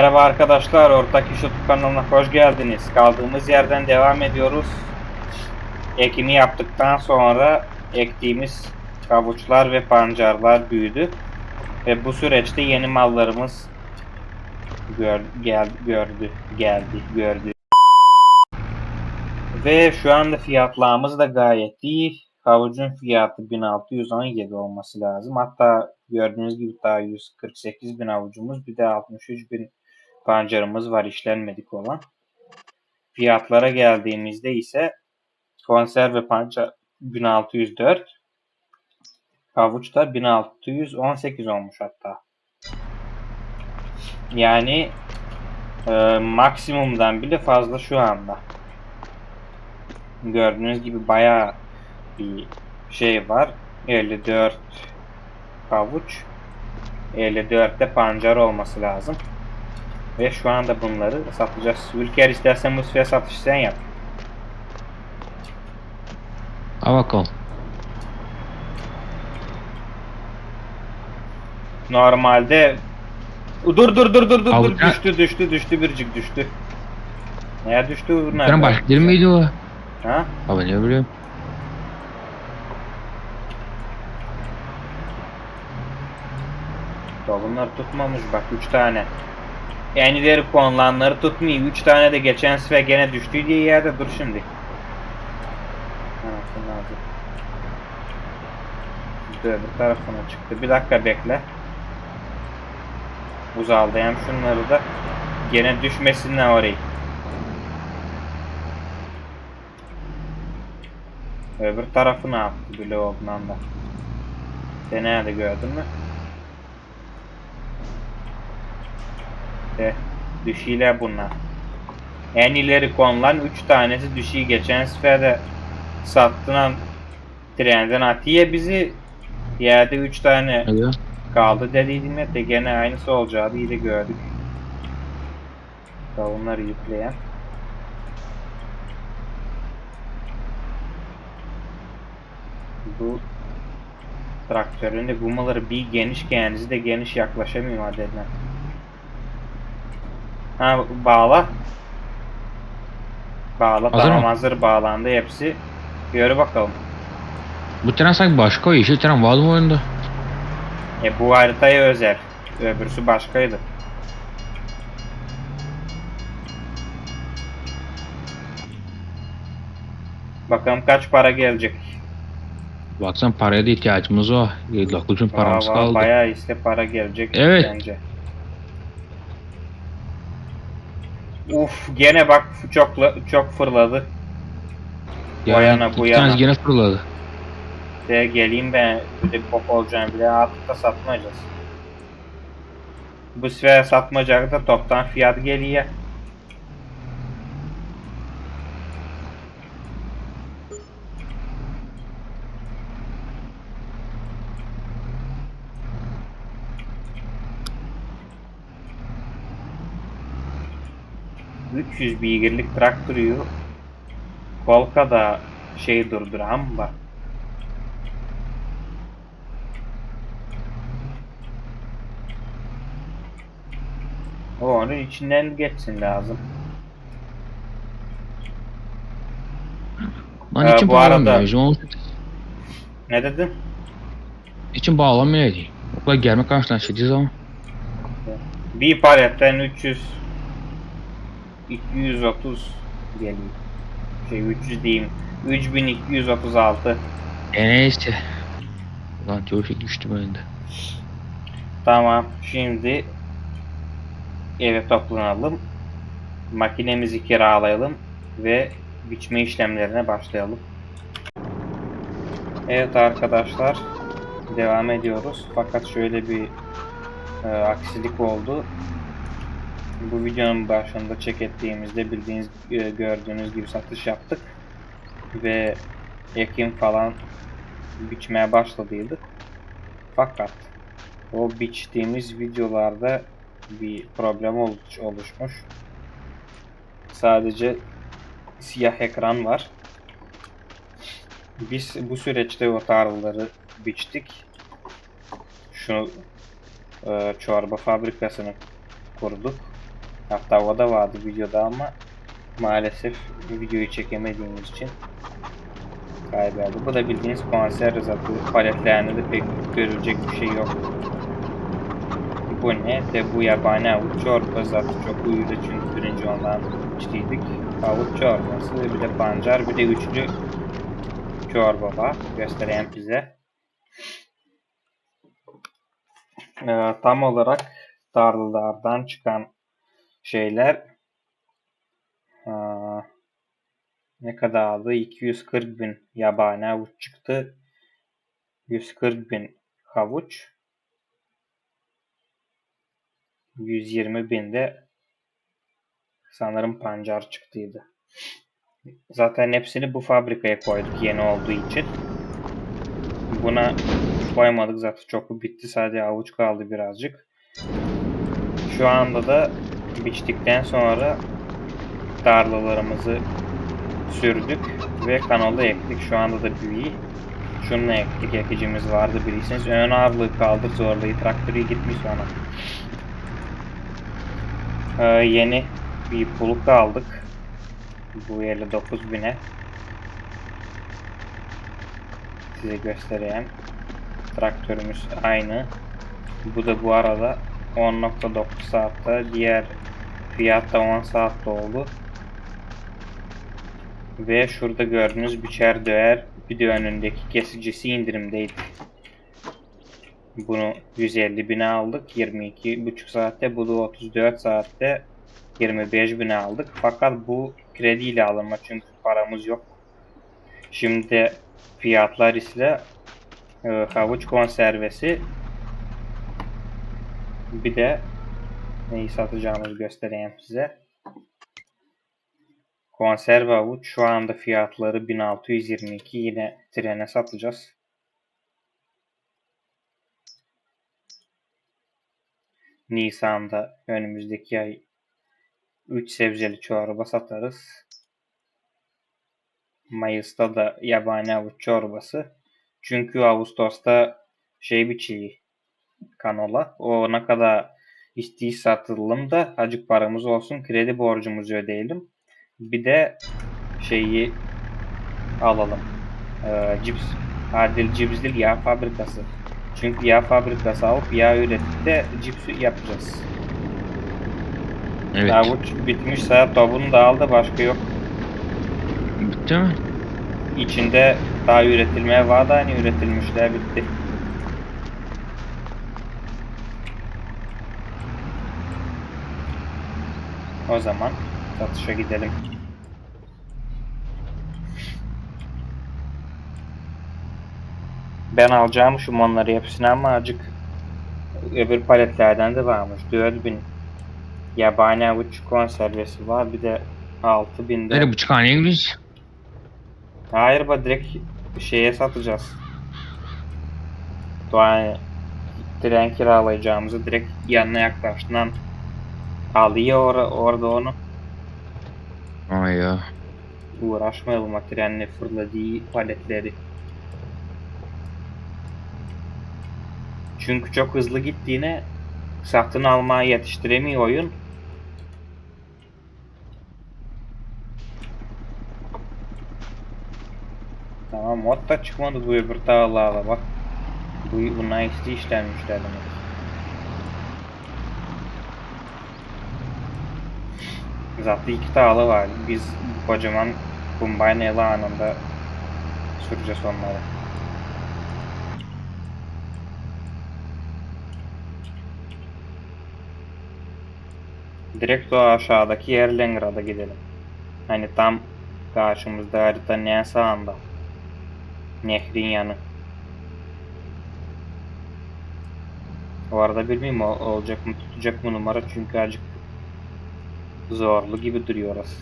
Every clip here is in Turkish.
Merhaba arkadaşlar, Ortak İş YouTube kanalına hoş geldiniz. Kaldığımız yerden devam ediyoruz. Ekimi yaptıktan sonra ektiğimiz kavuçlar ve pancarlar büyüdü. Ve bu süreçte yeni mallarımız gör, gel, gördü, geldi, gördü. Ve şu anda fiyatlarımız da gayet iyi. Havucun fiyatı 1617 olması lazım. Hatta gördüğünüz gibi daha 148 bin havucumuz bir de 63 bin pancarımız var işlenmedik olan. Fiyatlara geldiğimizde ise konserve pancar 1604 havuç da 1618 olmuş hatta. Yani e, maksimumdan bile fazla şu anda. Gördüğünüz gibi bayağı bir şey var. 54 havuç. 54 de pancar olması lazım. Ve şu anda bunları satacağız. Ülker istersen bu sefer satış sen yap. Bakalım. Normalde dur dur dur dur dur dur düştü düştü düştü bircik düştü. Neye düştü? Nerede? başka değil miydi o? Ha? Abi ne bileyim. Ya bunlar tutmamış bak 3 tane. En ileri konulanları tutmuyor. 3 tane de geçen sefer gene düştü diye yerde dur şimdi. Öbür tarafına çıktı. Bir dakika bekle. Uzaldayım şunları da. Gene düşmesinler orayı. Öbür tarafı ne yaptı bile olduğundan da. Sen nerede gördün mü? İşte düşüyle bunlar. En ileri konulan 3 tanesi düşüğü geçen sefer de sattıran trenden Atiye bizi yerde 3 tane Hadi. kaldı dediydim ya de gene aynısı olacağı iyi de gördük. Kavunları yükleyen. Bu traktörün de gumaları bir geniş kendisi de geniş yaklaşamıyor adetler. Ha bağla. Bağla Hazır tamam mı? hazır bağlandı hepsi. Yürü bakalım. Bu tren sanki başka yeşil tren vardı mı oyunda? E bu haritaya özel. Öbürsü başkaydı. Bakalım kaç para gelecek. Baksan paraya da ihtiyacımız var. Lakucun paramız Aa, kaldı. Bayağı iste para gelecek Evet. bence. Uf gene bak çok çok fırladı. Yani o yana, bu yana. gene fırladı. De geleyim ben bir de bok olacağım bile artık da satmayacağız. Bu sefer satmayacak da toptan fiyat geliyor. ...300 beygirlik traktörü Kolka'da şey durduran var. O onun içinden geçsin lazım. Lan Ee, için bu arada-. John Ne dedin? için bağlamıyor diye. O kadar gelme karşılaşacağız ama. Bir paletten 300 230 geliyor. Şey 300 diyeyim. 3236. E neyse. Lan coşuk düştü önünde. Tamam. Şimdi eve toplanalım. Makinemizi kiralayalım ve biçme işlemlerine başlayalım. Evet arkadaşlar devam ediyoruz. Fakat şöyle bir e, aksilik oldu. Bu videonun başında check ettiğimizde bildiğiniz e, gördüğünüz gibi satış yaptık ve Ekim falan biçmeye başladıydık. Fakat o biçtiğimiz videolarda bir problem oluş, oluşmuş. Sadece siyah ekran var. Biz bu süreçte o tarlaları biçtik. Şu e, çorba fabrikasını kurduk. Hatta o da vardı videoda ama maalesef videoyu çekemediğimiz için kayboldu. Bu da bildiğiniz konser zaten paletlerinde de pek görülecek bir şey yok. Bu ne? De bu yabani avuç çorba zaten çok uyudu çünkü birinci ondan içtiydik. Avuç çorbası, bir de pancar, bir de üçlü çorba var. Göstereyim size. Ee, tam olarak tarlalardan çıkan şeyler aa, ne kadardı? 240 bin yabani havuç çıktı. 140 bin havuç. 120 bin de sanırım pancar çıktıydı. Zaten hepsini bu fabrikaya koyduk yeni olduğu için. Buna koymadık zaten çok bitti. Sadece avuç kaldı birazcık. Şu anda da biçtikten sonra tarlalarımızı sürdük ve kanalı ektik. Şu anda da büyüğü. Şununla ektik. Ekicimiz vardı bilirsiniz. Ön ağırlığı kaldır zorlayı. Traktörü gitmiş ona. Ee, yeni bir puluk aldık. Bu 59 bine. Size göstereyim. Traktörümüz aynı. Bu da bu arada 10.9 saatte. Diğer fiyat da 10 saatte oldu. Ve şurada gördüğünüz biçer döver video önündeki kesicisi indirimdeydi. Bunu 150 bine aldık. 22,5 saatte. Bu da 34 saatte 25 bine aldık. Fakat bu krediyle alınma çünkü paramız yok. Şimdi fiyatlar ise e, havuç konservesi bir de neyi satacağımızı göstereyim size. Konserve havuç şu anda fiyatları 1622 yine trene satacağız. Nisan'da önümüzdeki ay 3 sebzeli çorba satarız. Mayıs'ta da yabani havuç çorbası. Çünkü Ağustos'ta şey biçiği kanola. O ne kadar isteği satılım da acık paramız olsun kredi borcumuzu ödeyelim. Bir de şeyi alalım. Ee, cips, Adil Cipsli yağ fabrikası. Çünkü yağ fabrikası alıp yağ üretip de cips yapacağız. Evet. Havuç bitmiş saat tavuğunu da aldı başka yok. Bitti mi? İçinde daha üretilmeye vardı hani üretilmişler bitti. O zaman satışa gidelim. Ben alacağım şu monları hepsini ama acık öbür paletlerden de varmış. 4000 yabani avuç konservesi var. Bir de 6000 de Böyle buçuk haneye gidiyoruz. Hayır ba direkt şeye satacağız. Yani tren kiralayacağımızı direkt yanına yaklaştığından alıyor or orada onu. Ay ya. Uğraşmayalım o trenle fırladığı paletleri. Çünkü çok hızlı gittiğine satın almaya yetiştiremiyor oyun. Tamam mod da çıkmadı bu öbür dağlarla bak. Bu bunlar işte işlenmişler demek. Zaten iki dağlı var. Biz bu kocaman Combine ele anında süreceğiz onları. Direkt o aşağıdaki Erlengrad'a gidelim. Hani tam karşımızda haritanın en sağında. Nehrin yanı. O arada bilmiyorum olacak mı tutacak mı numara çünkü azıcık zorlu gibi duruyor orası.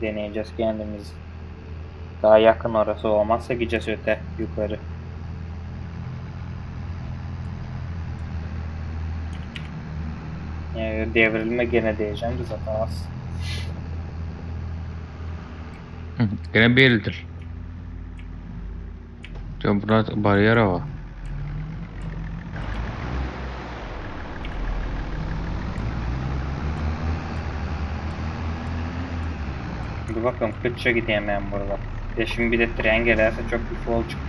Deneyeceğiz kendimiz. Daha yakın orası olmazsa gideceğiz öte yukarı. Yani devrilme gene diyeceğim de zaten az. Gene bellidir. Ya burada bariyer var. Dur bakalım kıtça gideyim ben burada. Ya şimdi bir de tren gelirse çok bir olacak.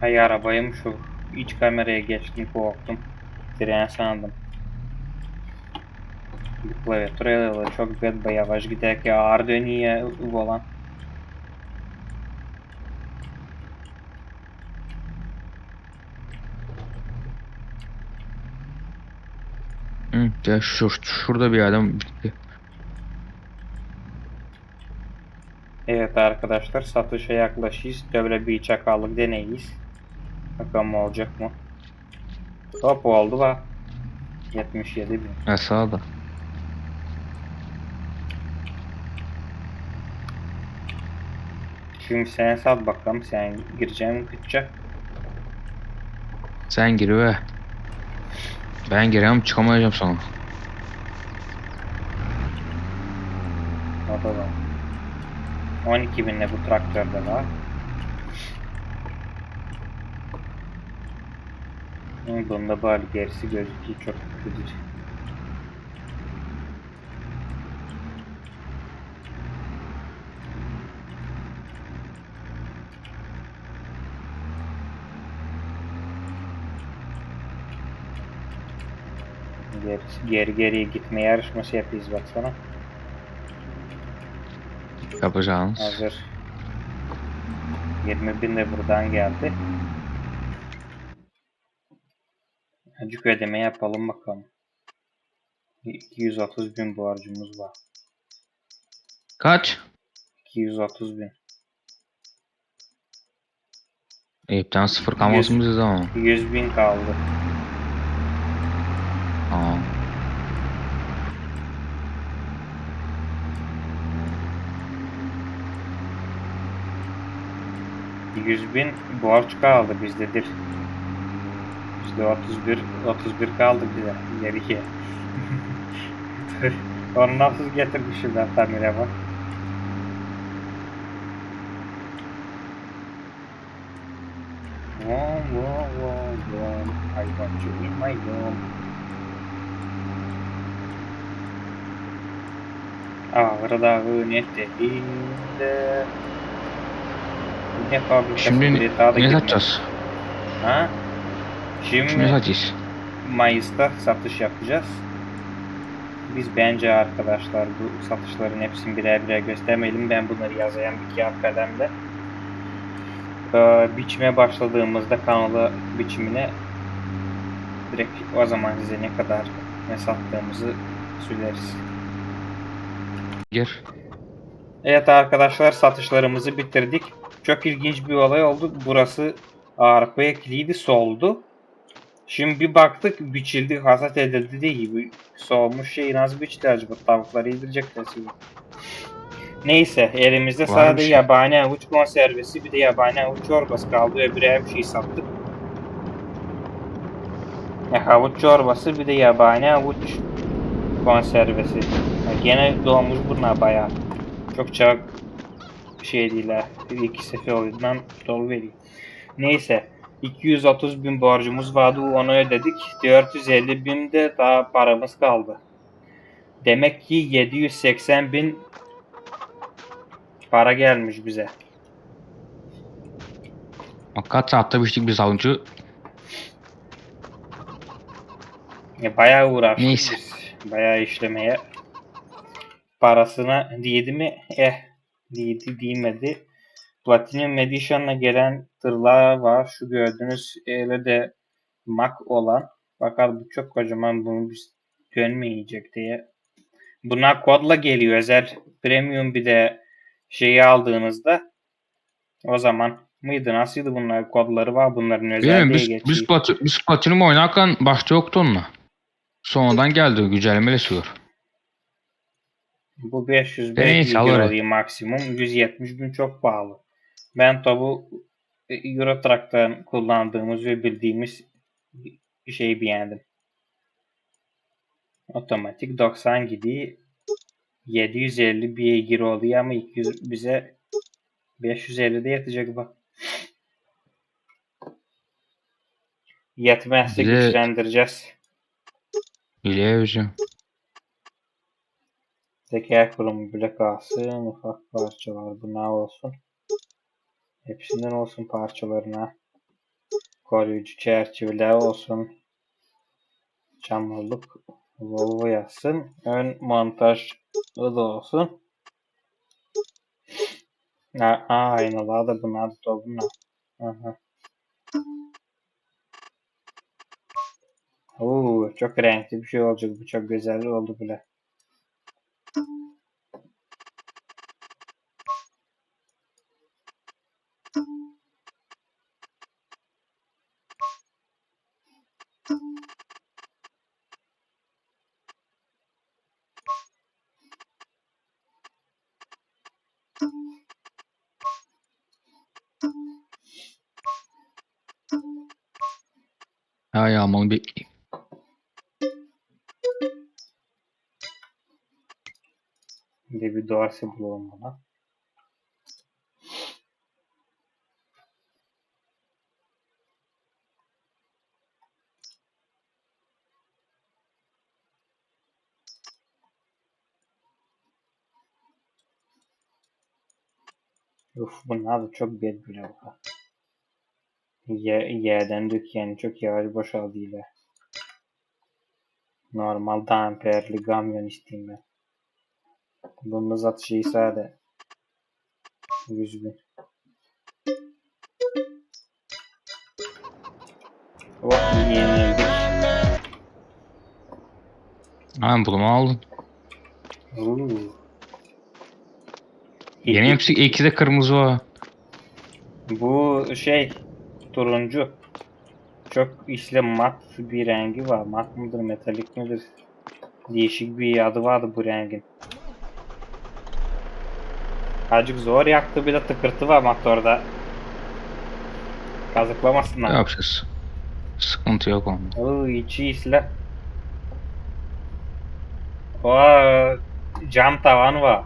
Hay arabayım şu iç kameraya geçtim korktum. Tren sandım. Bu klaviaturayla çok bedba yavaş giderken ağır dönüyor volan. Hı, ya şu, şurada bir adam bitti. Evet arkadaşlar satışa yaklaşıyız. Böyle bir çakallık deneyiz. Bakalım olacak mı? Hop oldu bak. 77 bin. Ha sağda. Şimdi sen sat bakalım sen gireceğim kıtça. Sen gir ve ben gireyim çıkamayacağım sonra. O da var. 12 binle bu traktörde var. Bunda bari gerisi gözüküyor çok kötü. Gerisi, geri geriye gitme yarışması yapıyoruz baksana. Yapacağınız. Hazır. 20 bin de buradan geldi. Acık ödeme yapalım bakalım. 230 bin borcumuz var. Kaç? 230 bin. Eyüpten sıfır kalmasımız zaman. 100 bin kaldı. Tamam. Bir 100 bin borç kaldı bizdedir. Bizde 31 31 kaldı bize geriye. Onu nasıl getirmişim ben tamire bak. Wom wom wom wom I want you in my room. Ağrı Dağı eteğinde Fabrikası Şimdi ne satacağız? Ha? Şimdi ne satacağız? Mayıs'ta satış yapacağız. Biz bence arkadaşlar bu satışların hepsini birer birer göstermeyelim. Ben bunları yazayım bir kağıt kalemle. Ee, biçime başladığımızda kanalı biçimine direkt o zaman size ne kadar ne sattığımızı söyleriz. Gir. Evet arkadaşlar satışlarımızı bitirdik. Çok ilginç bir olay oldu. Burası arpa ekliydi soldu. Şimdi bir baktık biçildi hasat edildi değil gibi. Solmuş şey nasıl biçti acaba tavukları yedirecekler şimdi. Neyse elimizde sadece şey. yabani avuç konservesi bir de yabani avuç çorbası kaldı. Öbürü her şeyi sattık. Ya, havuç çorbası bir de yabani avuç konservesi. Ya, gene dolmuş bunlar bayağı. Çok çok şey değil ha. Bir iki sefer oyundan dolu veriyor. Neyse. 230 bin borcumuz vardı onu ödedik. 450 bin de daha paramız kaldı. Demek ki 780 bin para gelmiş bize. Kaç saatte biçtik biz avucu. E, bayağı uğraştık Neyse. biz. Bayağı işlemeye. Parasına değdi mi? Eh. Değdi değmedi. Platinum Edition'la gelen tırlar var. Şu gördüğünüz öyle de Mac olan. Fakat bu çok kocaman bunu biz dönmeyecek diye. Buna kodla geliyor. Özel premium bir de şeyi aldığınızda o zaman mıydı? Nasıldı bunlar? Kodları var bunların özel Bilmiyorum diye biz, geçiyor. biz, plati, biz platinum oynarken başta yoktu onunla. Sonradan geldi güncelleme sürüyor. Bu 500 Neyse, belki alayım maksimum. 170 bin çok pahalı. Ben tabu Euro Truck'tan kullandığımız ve bildiğimiz bir şeyi beğendim. Otomatik 90 gidiyor. 750 beygir oluyor ama 200 bize 550 de yetecek bak. Yetmezse Bize- güçlendireceğiz. Biliyor hocam. Zeka kurumu bile kalsın. Ufak parçalar buna olsun. Hepsinden olsun parçalarına. Koruyucu çerçeveler olsun. Çamurluk Volvo yazsın. Ön montaj da olsun. Ha, aynalar da bunlar da bunlar. Aha. Çok renkli bir şey olacak. Bu çok güzel oldu bile. Yağmalı bekleyeyim. Bir de bir dorsi bulalım bana. Uf bunlar da çok bile var. Ye, yerden dök yani çok yavaş boşaldıyla. Normal damperli kamyon isteyeyim ben. Bunda zat şey sade. 100 bin. Oh yenildik. Ha bulumu aldın. Uuu. Yeni hepsi ikisi de kırmızı var. Bu şey turuncu. Çok işle mat bir rengi var. Mat mıdır, metalik midir? Değişik bir adı vardı bu rengin. Azıcık zor yaktı bir de tıkırtı var motorda. Ne Kazıklamasınlar. yapacağız? Sıkıntı yok onda. Oo, içi isle. O cam tavan var.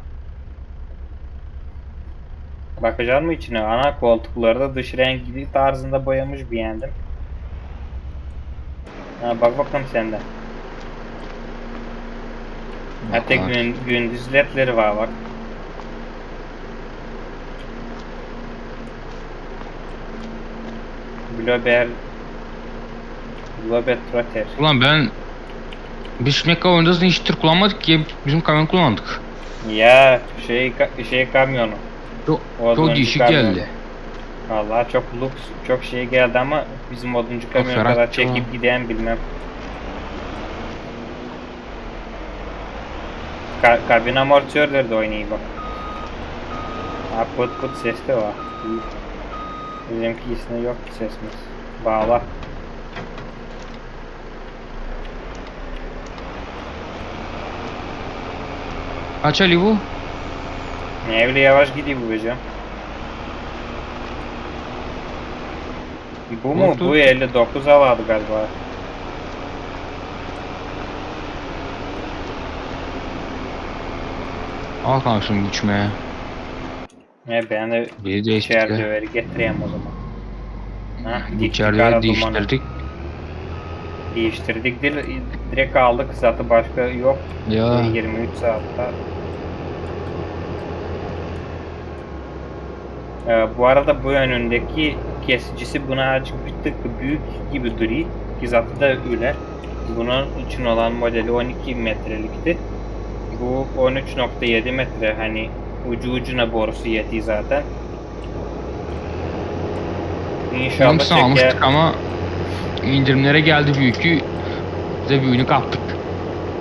Bakacak mı içine? Ana koltukları da dış rengi tarzında boyamış beğendim. Ha, bak bakalım sende. Hatta Bakar. gün, gündüz ledleri var bak. Global Global Trotter. Ulan ben biz kadar oyunda hiç tır kullanmadık ki bizim kamyon kullandık. Ya şey şey kamyonu. Çok, O çok oduncu değişik kamyon. geldi. Vallahi çok lüks, çok şey geldi ama bizim oduncu kamyon ferah kadar ya. çekip giden bilmem. Ka kabin amortisörleri de oynuyor bak. Ha pıt pıt ses de var. İyi. Bizimkisinde yok ki sesimiz. Bağla. Kaç Ali bu? Ne öyle yavaş gidiyor bu hocam. Bu mu? Dur, Bu dur. 59 aladı galiba. Al kanka şunu güçmeye. Ne ben de Bir içeri değiştirdik. döveri getireyim o zaman. Hah, İçeride değiştirdik. Değiştirdik değil, direkt aldık zaten başka yok. Ya 23 saatte. Ee, bu arada bu önündeki kesicisi buna azıcık bir tık büyük gibi duruyor. Ki zaten öyle. Bunun için olan modeli 12 metrelikti. Bu 13.7 metre hani ucu ucuna borusu yetiyor zaten. İnşallah çeker. almıştık ama indirimlere geldi büyükü. Biz de büyüğünü kaptık.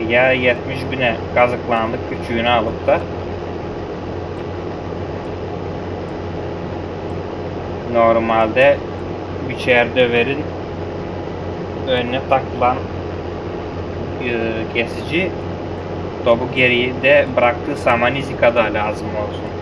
Ya 70 bine kazıklandık küçüğünü alıp da. Normalde biçer döverin önüne takılan e, kesici topu geriye de bıraktığı saman izi kadar lazım olsun.